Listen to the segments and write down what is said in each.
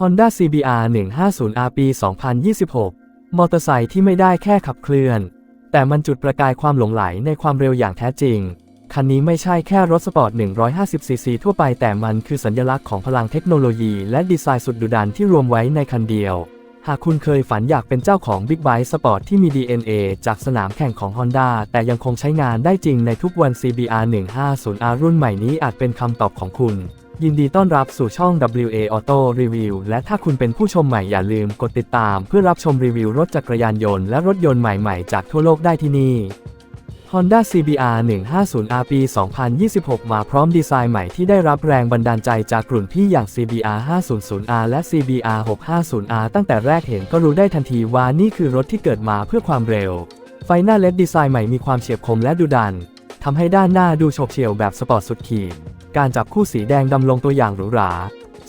Honda CBR 150R ปี 2026 มอเตอร์ไซค์ที่ไม่ได้แค่ขับเคลื่อน แต่มันจุดประกายความหลงไหลในความเร็วอย่างแท้จริง คันนี้ไม่ใช่แค่รถสปอร์ต 150cc ทั่วไปแต่มันคือสัญลักษณ์ของพลังเทคโนโลยีและดีไซน์สุดดุดันที่รวมไว้ในคันเดียว หากคุณเคยฝันอยากเป็นเจ้าของบิ๊กไบค์สปอร์ตที่มี DNA จากสนามแข่งของ Honda แต่ยังคงใช้งานได้จริงในทุกวัน CBR 150R รุ่นใหม่นี้อาจเป็นคำตอบของคุณ ยินดีต้อนรับสู่ช่อง WA Auto Review และถ้าคุณเป็นผู้ชมใหม่อย่าลืมกดติดตามเพื่อรับชมรีวิวรถจักรยานยนต์และรถยนต์ใหม่ๆ จากทั่วโลกได้ที่นี่ Honda CBR 150R ปี 2026 มาพร้อมดีไซน์ใหม่ที่ได้รับแรงบันดาลใจจากกลุ่นพี่อย่าง CBR 500R และ CBR 650R ตั้งแต่แรกเห็นก็รู้ได้ทันทีว่านี่คือรถที่เกิดมาเพื่อความเร็ว ไฟหน้าเลดดีไซน์ใหม่มีความเฉียบคมและดุดันทำให้ด้านหน้าดูโฉบเฉี่ยวแบบสปอร์ตสุดขีด การจับคู่สีแดงดำลงตัวอย่างหรูหรา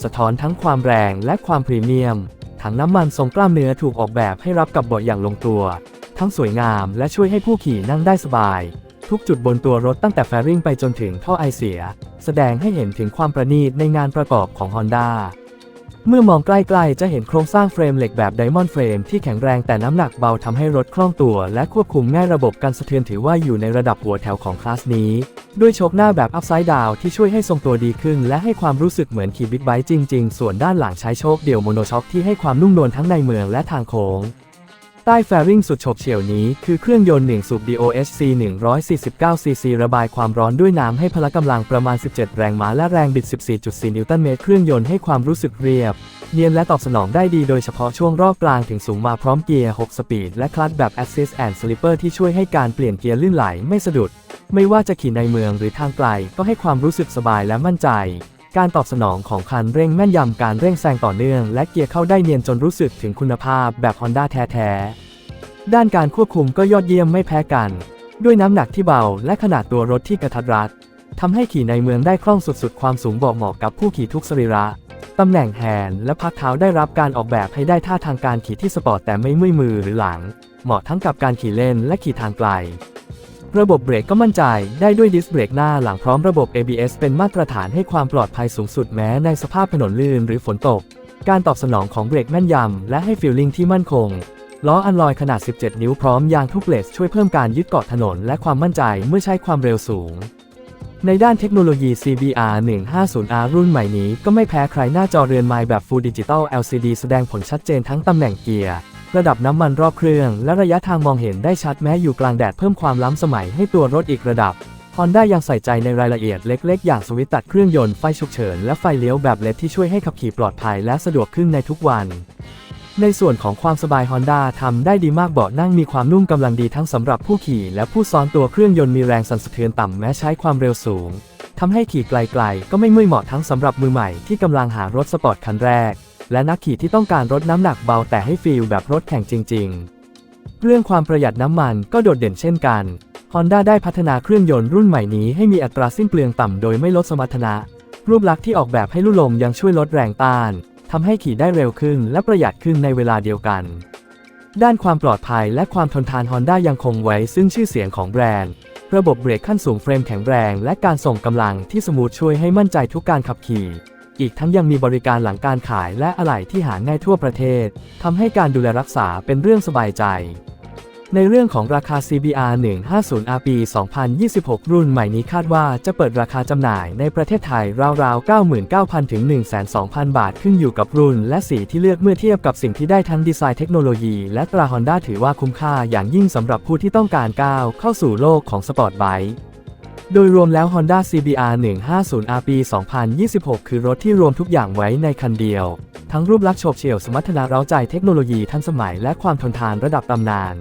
สะท้อนทั้งความแรงและความพรีเมียมถังน้ำมันทรงกล้ามเนื้อถูกออกแบบให้รับกับบทอย่างลงตัว ทั้งสวยงามและช่วยให้ผู้ขี่นั่งได้สบาย ทุกจุดบนตัวรถตั้งแต่แฟริ่งไปจนถึงท่อไอเสีย แสดงให้เห็นถึงความประณีตในงานประกอบของ Honda เมื่อมองใกล้ๆ จะเห็นโครงสร้างเฟรมเหล็กแบบไดมอนด์เฟรมที่แข็งแรงแต่น้ำหนักเบาทำให้รถคล่องตัว และควบคุมง่ายระบบการสะเทือนถือว่าอยู่ในระดับหัวแถวของคลาสนี้ ด้วยโชคหน้าแบบอัพไซด์ดาวที่ช่วยให้ทรงตัวดีขึ้น และให้ความรู้สึกเหมือนขี่บิ๊กไบค์จริงๆ ส่วนด้านหลังใช้โชคเดี่ยวโมโนช็อคที่ให้ความนุ่มนวลทั้งในเมืองและทางโค้ง ใต้แฟริงสุดฉบเฉี่ยวนี้คือเครื่องยนต์ 1 สูบ DOHC 149cc ระบายความร้อนด้วยน้ำให้พละกำลังประมาณ 17 แรงม้าและแรงบิด 14.4 นิวตันเมตร เครื่องยนต์ให้ความรู้สึกเรียบ เนียนและตอบสนองได้ดีโดยเฉพาะช่วงรอบกลางถึงสูงมาพร้อมเกียร์ 6 สปีด และคลัตช์แบบ Assist and Slipper ที่ช่วยให้การเปลี่ยนเกียร์ลื่นไหลไม่สะดุด ไม่ว่าจะขี่ในเมืองหรือทางไกลก็ให้ความรู้สึกสบายและมั่นใจ การตอบสนองของคันเร่งแม่นยำการเร่งแซงต่อเนื่อง และเกียร์เข้าได้เนียนจนรู้สึกถึงคุณภาพแบบ Honda แท้ๆ ด้านการควบคุมก็ยอดเยี่ยมไม่แพ้กัน ด้วยน้ำหนักที่เบาและขนาดตัวรถที่กระทัดรัดทำให้ขี่ในเมืองได้คล่องสุดๆ ความสูงบอกเหมาะกับผู้ขี่ทุกสรีระตำแหน่งแฮนด์และพักเท้าได้รับการออกแบบให้ได้ท่าทางการขี่ที่สปอร์ตแต่ไม่เมื่อยมือหรือหลัง เหมาะทั้งกับการขี่เล่นและขี่ทางไกล ระบบเบรกก็มั่นใจได้ด้วยดิสเบรกหน้าหลังพร้อมระบบ ABS เป็นมาตรฐานให้ความปลอดภัยสูงสุดแม้ในสภาพถนนลื่นหรือฝนตก การตอบสนองของเบรกแม่นยำและให้ฟีลลิ่งที่มั่นคง ล้ออันลอยขนาด 17 นิ้วพร้อมยางทุกเลสช่วยเพิ่มการยึดเกาะถนนและความมั่นใจเมื่อใช้ความเร็วสูง ในด้านเทคโนโลยี CBR 150R รุ่นใหม่นี้ก็ไม่แพ้ใครหน้าจอเรือนไม้แบบ Full Digital LCD แสดงผลชัดเจนทั้งตำแหน่งเกียร์ ระดับน้ำมันรอบเครื่อง และระยะทางมองเห็นได้ชัดแม้อยู่กลางแดดเพิ่มความล้ำสมัยให้ตัวรถอีกระดับ Honda ยังใส่ใจในรายละเอียดเล็ก ๆ อย่างสวิตตัดเครื่องยนต์ไฟฉุกเฉินและไฟเลี้ยวแบบเลดที่ช่วยให้ขับขี่ปลอดภัยและสะดวกขึ้นในทุกวัน ในส่วนของความสบาย Honda ทำได้ดีมากเบาะนั่งมีความนุ่มกำลังดีทั้งสำหรับผู้ขี่และผู้ซ้อนตัวเครื่องยนต์มีแรงสั่นสะเทือนต่ำแม้ใช้ความเร็วสูงทำให้ขี่ไกล ๆ ก็ไม่เมื่อยเหมาะทั้งสำหรับมือใหม่ที่กำลังหารถสปอร์ตคันแรก และนักขี่ที่ต้องการรถน้ำหนักเบาแต่ให้ฟีลแบบรถแข่งจริง ๆ เรื่องความประหยัดน้ำมันก็โดดเด่นเช่นกัน Honda ได้พัฒนาเครื่องยนต์รุ่นใหม่นี้ให้มีอัตราสิ้นเปลืองต่ำโดยไม่ลดสมรรถนะ รูปลักษณ์ที่ออกแบบให้ลู่ลมยังช่วยลดแรงต้านทำให้ขี่ได้เร็วขึ้นและประหยัดขึ้นในเวลาเดียวกัน ด้านความปลอดภัยและความทนทาน Honda ยังคงไว้ซึ่งชื่อเสียงของแบรนด์ ระบบเบรกขั้นสูงเฟรมแข็งแรง และการส่งกำลังที่สมูทช่วยให้มั่นใจทุกการขับขี่ อีกทั้งยังมีบริการหลังการขายและอะไหล่ที่หาง่ายทั่วประเทศ ทำให้การดูแลรักษาเป็นเรื่องสบายใจ ในเรื่องของราคา CBR 150R ปี 2026 รุ่นใหม่นี้คาดว่าจะเปิดราคาจำหน่ายในประเทศไทยราวๆ 99,000 ถึง 102,000 บาทขึ้นอยู่กับรุ่น และสีที่เลือกเมื่อเทียบกับสิ่งที่ได้ทั้งดีไซน์เทคโนโลยี และตรา Honda ถือว่าคุ้มค่าอย่างยิ่งสำหรับผู้ที่ต้องการก้าวเข้าสู่โลกของสปอร์ตไบค์ โดยรวมแล้ว Honda CBR 150R ปี 2026 คือรถที่รวมทุกอย่างไว้ในคันเดียว ทั้งรูปลักษณ์โฉบเฉี่ยวสมรรถนะเร้าใจเทคโนโลยีทันสมัยและความทนทานระดับตำนาน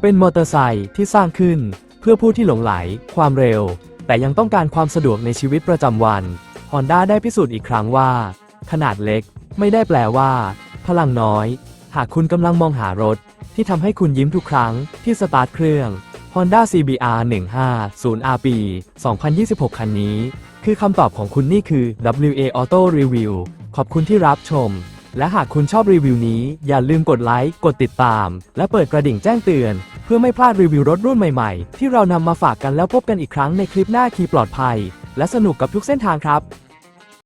เป็นมอเตอร์ไซค์ที่สร้างขึ้น เพื่อผู้ที่หลงไหล ความเร็ว แต่ยังต้องการความสะดวกในชีวิตประจำวัน Honda ได้พิสูจน์อีกครั้งว่า ขนาดเล็ก ไม่ได้แปลว่า พลังน้อย หากคุณกำลังมองหารถ ที่ทำให้คุณยิ้มทุกครั้งที่สตาร์ทเครื่อง Honda CBR 150R ปี2026 คันนี้ คือคำตอบของคุณนี่คือ WA Auto Review ขอบคุณที่รับชม และหากคุณชอบรีวิวนี้ อย่าลืมกดไลค์ กดติดตาม และเปิดกระดิ่งแจ้งเตือน เพื่อไม่พลาดรีวิวรถรุ่นใหม่ๆ ที่เรานำมาฝากกันแล้วพบกันอีกครั้งในคลิปหน้าขี่ปลอดภัย และสนุกกับทุกเส้นทางครับ